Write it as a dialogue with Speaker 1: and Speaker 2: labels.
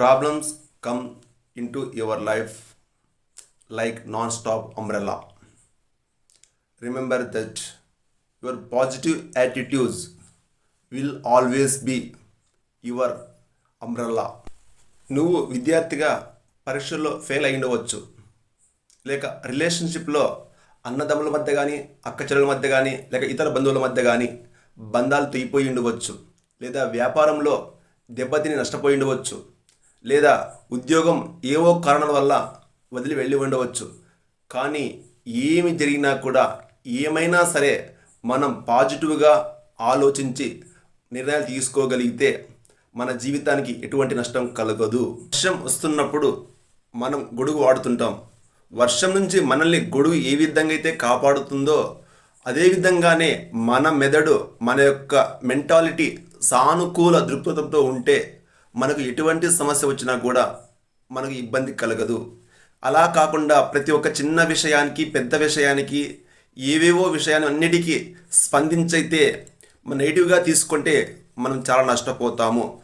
Speaker 1: Problems come in to your life like non stop umbrella remember that your positive attitudes will always be your umbrella. నువ్వు విద్యార్థిగా పరీక్షల్లో fail అయి ఉండవచ్చు లేక రిలేషన్షిప్లో అన్నదమ్ముల మధ్య కానీ అక్క చెల్లెల మధ్య కానీ లేక ఇతర బంధువుల మధ్య కానీ బంధాలు తెగిపోయి ఉండవచ్చు. లేదా వ్యాపారంలో దెబ్బతిని నష్టపోయి ఉండవచ్చు. లేదా ఉద్యోగం ఏవో కారణాల వల్ల వదిలి వెళ్ళి ఉండవచ్చు. కానీ ఏమి జరిగినా కూడా ఏమైనా సరే మనం పాజిటివ్గా ఆలోచించి నిర్ణయాలు తీసుకోగలిగితే మన జీవితానికి ఎటువంటి నష్టం కలగదు. వర్షం వస్తున్నప్పుడు మనం గొడుగు వాడుతుంటాం. వర్షం నుంచి మనల్ని గొడుగు ఏ విధంగా అయితే కాపాడుతుందో అదే విధంగానే మన మెదడు మన యొక్క మెంటాలిటీ సానుకూల దృక్పథంతో ఉంటే మనకు ఎటువంటి సమస్య వచ్చినా కూడా మనకు ఇబ్బంది కలగదు. అలా కాకుండా ప్రతి ఒక్క చిన్న విషయానికి పెద్ద విషయానికి ఏవేవో విషయాన్ని అన్నిటికీ స్పందించైతే నెగిటివ్గా తీసుకుంటే మనం చాలా నష్టపోతాము.